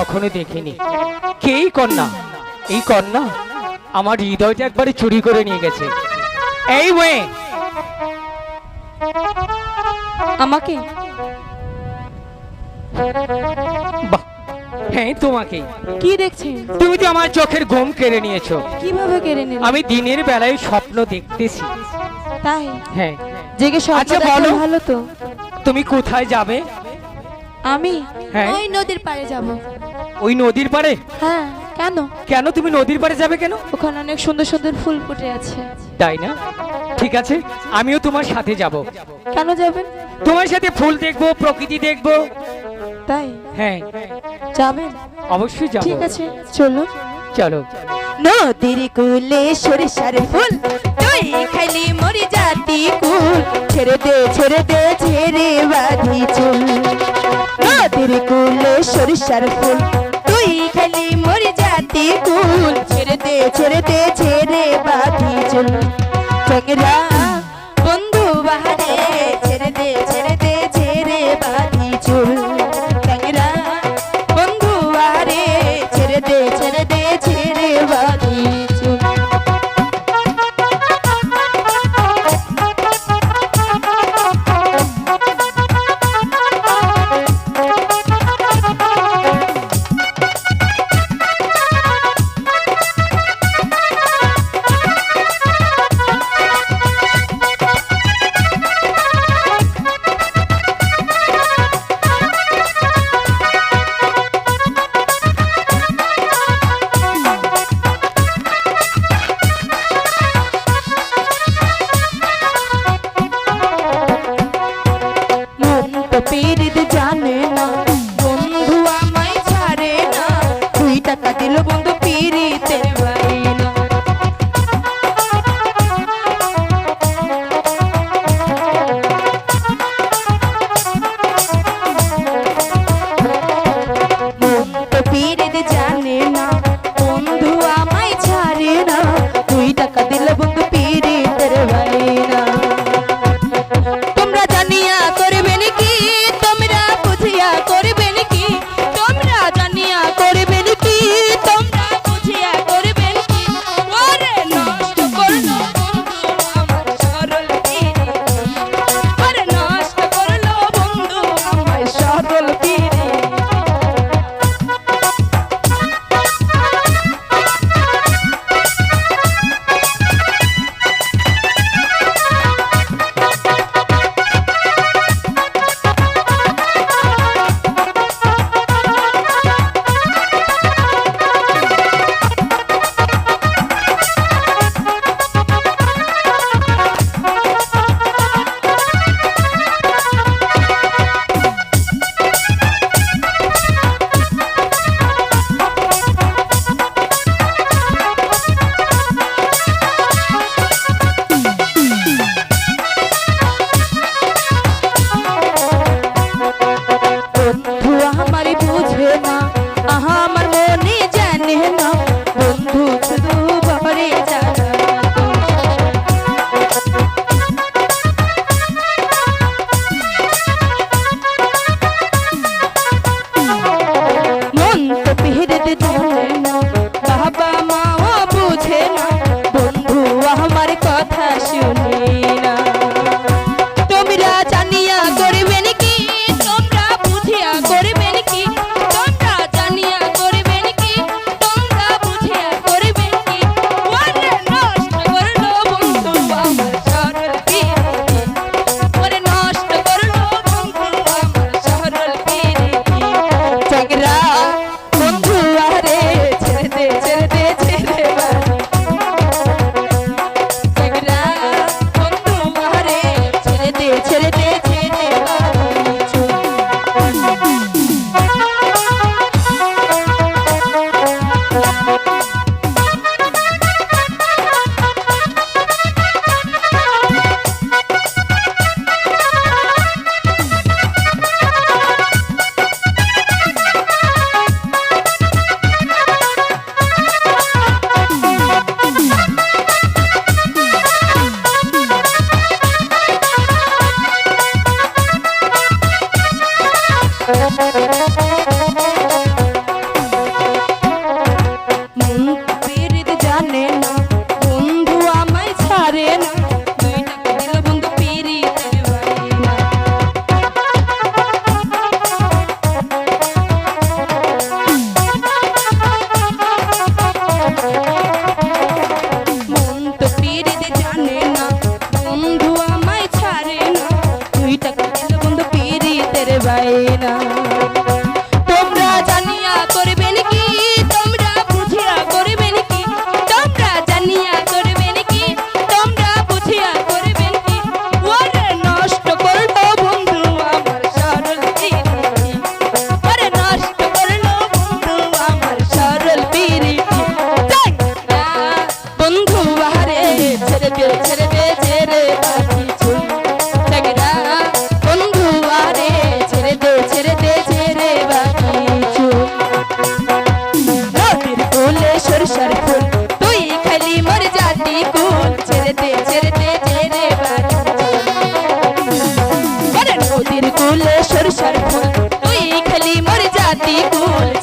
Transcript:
কখনো দেখিনি। কে এই কন্যা? এই কন্যা আমার হৃদয়টা একবারে চুরি করে নিয়ে গেছে। এই মেয়ে! আমাকে? বাহ, হ্যাঁ তোমাকে। কি দেখছেন? তুমি তো আমার চোখের ঘুম কেড়ে নিয়েছো। কীভাবে কেড়ে আমি দিনের বেলায় স্বপ্ন দেখতেছি। তাই? হ্যাঁ। জেগে স্বপ্ন আচ্ছা, দেখা বলো। ভালো তো। তুমি কোথায় যাবে? আমি? হ্যাঁ। ওই নদীর পাড়ে যাব। ওই নদীর পাড়ে? হ্যাঁ কেন? কেন তুমি নদীর পাড়ে যাবে কেন? ওখানে অনেক সুন্দর সুন্দর ফুল ফুটে আছে। তাই না? ঠিক আছে আমিও তোমার সাথে যাব। কেন যাবেন? তোমার সাথে ফুল দেখব প্রকৃতি দেখব। তাই? হ্যাঁ। যাবেন? অবশ্যই যাব। ঠিক আছে চলো চলো। নদীর কুলে সরিষার ফুল তুই খাইলি মরি জাতি কুল। ছেড়ে দে ছেড়ে দে ছেড়ে বাঁধি চুল। নদীর কুলে সরিষার ফুল মরি you. না। কুলে সরষার ফুল। তুই খালি মর জাতি ছেড়ে